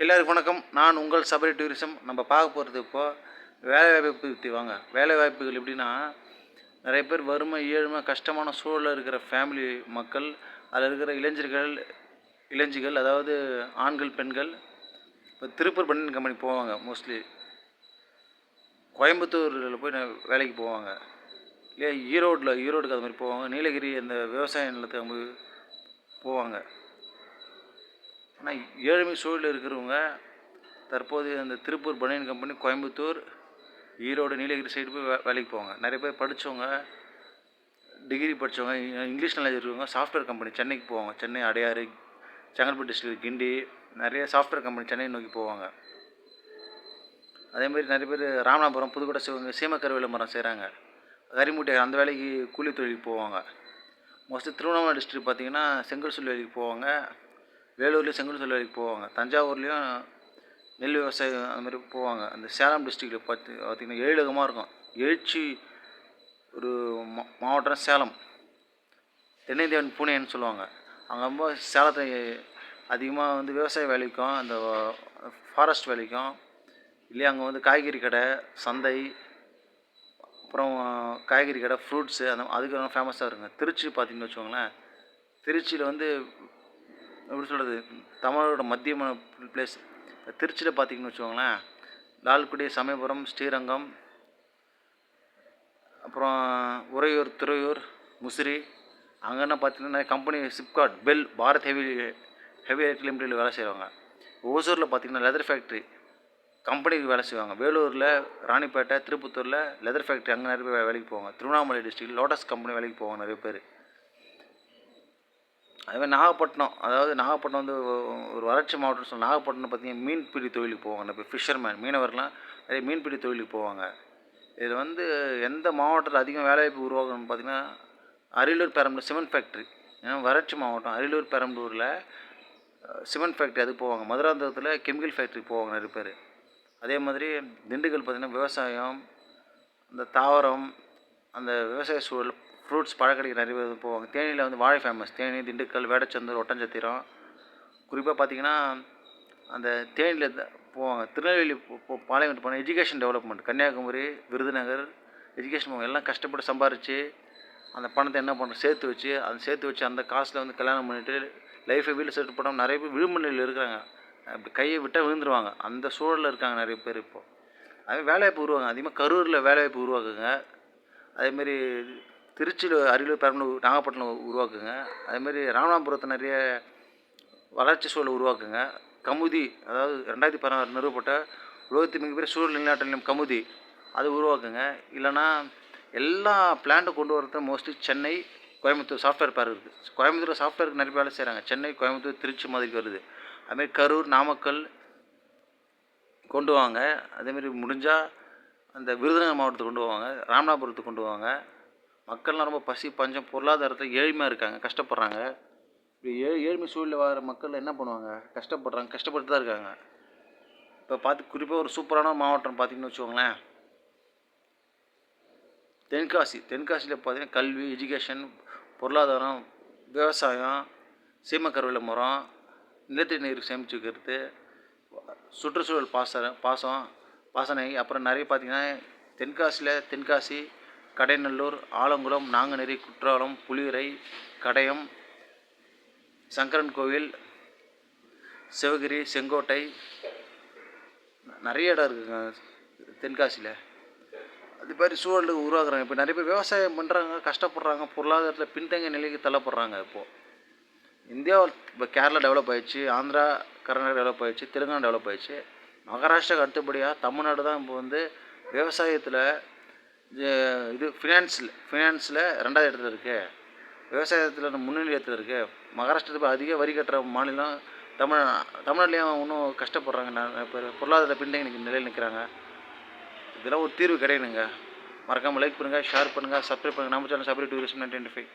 எல்லோருக்கும் வணக்கம். நான் உங்கள் சபரி டூரிசம். நம்ம பார்க்க போகிறது இப்போது வேலைவாய்ப்பு பற்றி வாங்க. வேலைவாய்ப்புகள் எப்படின்னா நிறைய பேர் வறுமை ஏழ்மை கஷ்டமான சூழலில் இருக்கிற ஃபேமிலி மக்கள் அதில் இருக்கிற இளைஞர்கள் இளைஞர்கள் அதாவது ஆண்கள் பெண்கள் இப்போ திருப்பூர் பனியன் கம்பெனி போவாங்க மோஸ்ட்லி கோயம்புத்தூரில் போய் வேலைக்கு போவாங்க. இல்லையா ஈரோட்டில் ஈரோடுக்கு அது மாதிரி போவாங்க. நீலகிரி அந்த விவசாய நிலத்துக்கு அவங்க போவாங்க. ஆனால் ஏழ்மை சூழலில் இருக்கிறவங்க தற்போது அந்த திருப்பூர் பனியன் கம்பெனி கோயம்புத்தூர் ஈரோடு நீலகிரி சைடு போய் வேலைக்கு போவாங்க. நிறைய பேர் படித்தவங்க டிகிரி படித்தவங்க இங்கிலீஷ் நாலேஜ் இருக்கவங்க சாஃப்ட்வேர் கம்பெனி சென்னைக்கு போவாங்க. சென்னை அடையாறு செங்கல்பட்டு டிஸ்ட்ரிக்ட் கிண்டி நிறைய சாஃப்ட்வேர் கம்பெனி சென்னை நோக்கி போவாங்க. அதே மாதிரி நிறைய பேர் ராமநாதபுரம் புதுக்கோட்டை சிவங்க சீமக்கருவேல மரம் செய்கிறாங்க கரிமூட்டை அந்த வேலைக்கு கூலி தொழிலுக்கு போவாங்க. மோஸ்ட்லி திருவண்ணாமலை டிஸ்ட்ரிக்ட் பார்த்தீங்கன்னா செங்கல் சூழ் வேலைக்கு போவாங்க. வேலூர்லேயும் செங்கல் சூழல் வேலைக்கு போவாங்க. தஞ்சாவூர்லேயும் நெல் விவசாயம் அந்த மாதிரி போவாங்க. அந்த சேலம் டிஸ்ட்ரிக்டில் பார்த்து பார்த்திங்கன்னா ஏழுகமாக இருக்கும். எழுச்சி ஒரு மா- மாவட்டம் சேலம். தென்னிந்தியன் பூனேன்னு சொல்லுவாங்க. அங்கே ரொம்ப சேலத்தை அதிகமாக வந்து விவசாய வேலைக்கும் அந்த ஃபாரஸ்ட் வேலைக்கும் இல்லையா அங்கே வந்து காய்கறி கடை சந்தை அப்புறம் காய்கறி கடை ஃப்ரூட்ஸு அந்த அதுக்கு ரொம்ப ஃபேமஸாக இருக்குங்க. திருச்சி பார்த்திங்கன்னு வச்சுக்கோங்களேன். திருச்சியில் வந்து எப்படி சொல்கிறது தமிழோட மத்தியமான பிளேஸ் திருச்சியில் பார்த்தீங்கன்னு வச்சுக்கோங்களேன். லால்குடி சமயபுரம் ஸ்ரீரங்கம் அப்புறம் உறையூர் துறையூர் முசிறி. அங்கன்னா பார்த்தீங்கன்னா நிறைய company SIPCOT BHEL Bharat heavy heavy electric லிமிடெடில் வேலை செய்வாங்க ஓசூரில் பார்த்தீங்கன்னா லெதர் ஃபேக்ட்ரி கம்பெனிக்கு வேலை செய்வாங்க. வேலூரில் ராணிப்பேட்டை திருப்பத்தூரில் லெதர் ஃபேக்ட்ரி அங்கே நிறைய பேர் வேலைக்கு போவாங்க. திருவண்ணாமலை டிஸ்ட்ரிக்ட் லோட்டஸ் கம்பெனி வேலைக்கு போவாங்க நிறைய பேர். அதுமாதிரி நாகப்பட்டினம் அதாவது நாகப்பட்டினம் வந்து ஒரு வறட்சி மாவட்டம்னு சொல்லி நாகப்பட்டினம் பார்த்தீங்கன்னா மீன்பிடி தொழிலுக்கு போவாங்க. இப்போ ஃபிஷர்மேன் மீனவர்லாம் நிறைய மீன்பிடி தொழிலுக்கு போவாங்க. இதில் வந்து எந்த மாவட்டத்தில் அதிகம் வேலைவாய்ப்பு உருவாகணும்னு பார்த்தீங்கன்னா அரியலூர் பெரம்பலூர் சிமெண்ட் ஃபேக்ட்ரி ஏன்னா வறட்சி மாவட்டம் அரியலூர் பெரம்பலூரில் சிமெண்ட் ஃபேக்ட்ரி அது போவாங்க. மதுராந்தகத்தில் கெமிக்கல் ஃபேக்ட்ரி போவாங்க நிறைய பேர். அதே மாதிரி திண்டுக்கல் பார்த்திங்கன்னா விவசாயம் அந்த தாவரம் அந்த விவசாய சூழல் ஃப்ரூட்ஸ் பழக்கடைக்கு நிறைய பேர் போவாங்க. தேனியில் வந்து வாழை ஃபேமஸ் தேனி திண்டுக்கல் வேடச்சந்தூர் ஒட்டஞ்சத்திரம். குறிப்பாக பார்த்தீங்கன்னா அந்த தேனியில் போவாங்க. திருநெல்வேலி பாளையம் போ- போனால் education development Kanyakumari Virudhunagar education போவாங்க. எல்லாம் கஷ்டப்பட்டு சம்பாரித்து அந்த பணத்தை என்ன பண்ணுறோம் சேர்த்து வச்சு அதை சேர்த்து வச்சு அந்த காசில் வந்து கல்யாணம் பண்ணிவிட்டு லைஃப்பை வீட்டில் செட்டில் பண்ணாமல் நிறைய பேர் விழுமநிலையில் இருக்கிறாங்க. அப்படி கையை விட்டால் விழுந்துருவாங்க. அந்த சூழலில் இருக்காங்க நிறைய பேர் இப்போது அதே வேலைவாய்ப்பு உருவாங்க அதிகமாக கரூரில் வேலைவாய்ப்பு உருவாக்குங்க. அதேமாரி திருச்சியில் அரியலூர் பெரம்பலூர் நாகப்பட்டினம் உருவாக்குங்க. அதேமாரி ராமநாதபுரத்தை நிறைய வளர்ச்சி சூழலை உருவாக்குங்க. கமுதி அதாவது ரெண்டாயிரத்தி பதினாறு நிறுவப்பட்ட உலகத்தின் மிகப்பெரிய சூழல் நிலைநாட்டு நிலையம் கமுதி அது உருவாக்குங்க. இல்லைன்னா எல்லா பிளான்ட்டும் கொண்டு வரது மோஸ்ட்லி சென்னை கோயம்புத்தூர் சாஃப்ட்வேர் பேர் இருக்குது கோயம்புத்தூர் சாஃப்ட்வேருக்கு நிறைய வேலை செய்கிறாங்க சென்னை கோயம்புத்தூர் திருச்சி மாதிரிக்கு வருது. அதுமாரி கரூர் நாமக்கல் கொண்டு வாங்க. அதேமாரி முடிஞ்சால் அந்த விருதுநகர் மாவட்டத்துக்கு கொண்டு வாங்க ராமநாதபுரத்துக்கு கொண்டு வாங்க மக்கள்லாம் ரொம்ப பசி பஞ்சம் பொருளாதாரத்தில் ஏழ்மையாக இருக்காங்க கஷ்டப்படுறாங்க. இப்படி ஏ ஏழ்மை சூழலில் வர மக்கள் என்ன பண்ணுவாங்க? கஷ்டப்படுறாங்க கஷ்டப்பட்டு தான் இருக்காங்க. இப்போ பார்த்து குறிப்பாக ஒரு சூப்பரான மாவட்டம் பார்த்தீங்கன்னு வச்சுக்கோங்களேன். தென்காசி தென்காசியில் பார்த்தீங்கன்னா கல்வி எஜுகேஷன் பொருளாதாரம் விவசாயம் சீமக்கருவேல மரம் நிலத்தடி நீர் சேமிச்சு வைக்கிறது சுற்றுச்சூழல் பாச பாசம் பாசனை அப்புறம் நிறைய பார்த்தீங்கன்னா தென்காசியில் தென்காசி கடைநல்லூர் ஆலங்குளம் நாங்குநேரி குற்றாலம் புளியரை கடையம் சங்கரன் கோவில் சிவகிரி செங்கோட்டை நிறைய இடம் இருக்குங்க தென்காசியில். அது மாதிரி சூழலுக்கு உருவாக்குறாங்க. இப்போ நிறைய பேர் விவசாயம் பண்ணுறாங்க கஷ்டப்படுறாங்க பொருளாதாரத்தில் பின்தங்கிய நிலைக்கு தள்ளப்படுறாங்க இப்போது இந்தியா இப்போ கேரளா டெவலப் ஆயிடுச்சு ஆந்திரா கர்நாடகா டெவலப் ஆயிடுச்சு தெலுங்கானா டெவலப் ஆயிடுச்சு. மகாராஷ்டிராவுக்கு அடுத்தபடியாக தமிழ்நாடு தான் இப்போ வந்து விவசாயத்தில் இது ஃபினான்ஸில் ஃபினான்ஸில் ரெண்டாவது இடத்துல இருக்குது விவசாயத்தில் முன்னணி இடத்துல இருக்குது மகாராஷ்டிரத்தில் அதிக வரி கட்டுற மாநிலம் தமிழ் தமிழ்நாட்டிலையும் இன்னும் கஷ்டப்படுறாங்க. நிறைய பேர் பொருளாதார பின்தங்கி நிற்க நிலையில் நிற்கிறாங்க இதெல்லாம் ஒரு தீர்வு கிடையணுங்க. மறக்காமல் லைக் பண்ணுங்கள் ஷேர் பண்ணுங்கள் சப்ஸ்கிரைப் பண்ணுங்கள் நம்ம channel Sabari tourist twenty five